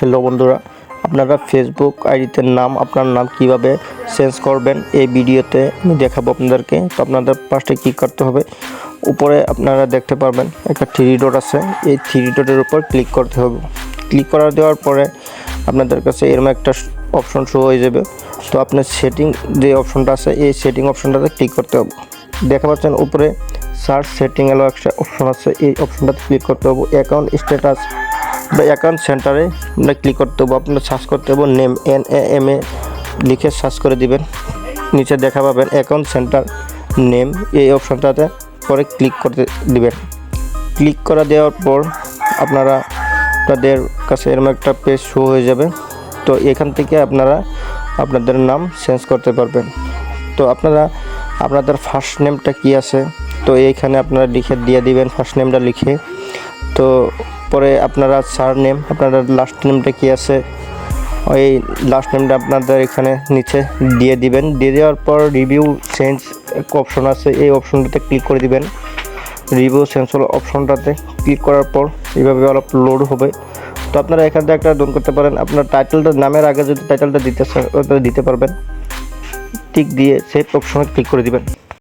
Hello বন্ধুরা, আপনারা Facebook আইডিতে নাম, আপনার নাম কীভাবে চেঞ্জ করবেন এই ভিডিওতে আমি দেখাবো আপনাদেরকে। তো আপনাদের ফার্স্টে কী করতে হবে? উপরে আপনারা দেখতে পারবেন একটা থ্রি ডট আছে। এই থ্রি ডটের উপর ক্লিক করতে হবে। ক্লিক করা দেওয়ার পরে আপনাদের কাছে এরকম একটা অপশন শো হয়ে যাবে। তো আপনার সেটিং যে অপশনটা আছে, এই সেটিং অপশনটাতে ক্লিক করতে হবে। দেখা পাচ্ছেন উপরে সার্চ সেটিং এলো একটা অপশন আছে। এই অপশনটাতে ক্লিক করতে হবে। অ্যাকাউন্ট স্ট্যাটাস বা অ্যাকাউন্ট সেন্টারে আপনার ক্লিক করতে হবে আপনার সার্চ করতে হবে name N A M A লিখে সার্চ করে দিবেন। নিচে দেখা পাবেন অ্যাকাউন্ট সেন্টার নেম এই অপশনটাতে পরে ক্লিক করতে দিবেন। ক্লিক করা দেওয়ার পর আপনারা তাদের কাছে এরকম একটা পেজ শো হয়ে যাবে। তো এখান থেকে আপনারা আপনাদের নাম চেঞ্জ করতে পারবেন। তো আপনারা, আপনাদের ফার্স্ট নেমটা কি আছে? তো এইখানে আপনারা লিখে, দিয়ে দিবেন ফার্স্ট নেমটা লিখে। তো পরে আপনারা সার নেম আপনাদের লাস্ট নেমটা কি আছে? ওই লাস্ট নেমটা আপনাদের এখানে নিচে দিয়ে দিবেন। দিয়ে দেওয়ার পর রিভিউ চেঞ্জ অপশন আছে, এই অপশনটাতে ক্লিক করে দিবেন। রিভিউ সেন্সর অপশনটাতে ক্লিক করার পর এইভাবে অলপ লোড হবে। তো আপনারা এখান থেকে একটা ডোন করতে পারেন। আপনার টাইটেলটা নামের আগে যদি টাইটেলটা দিতে দিতে পারবেন। টিক দিয়ে সেভ অপশনে ক্লিক করে দিবেন।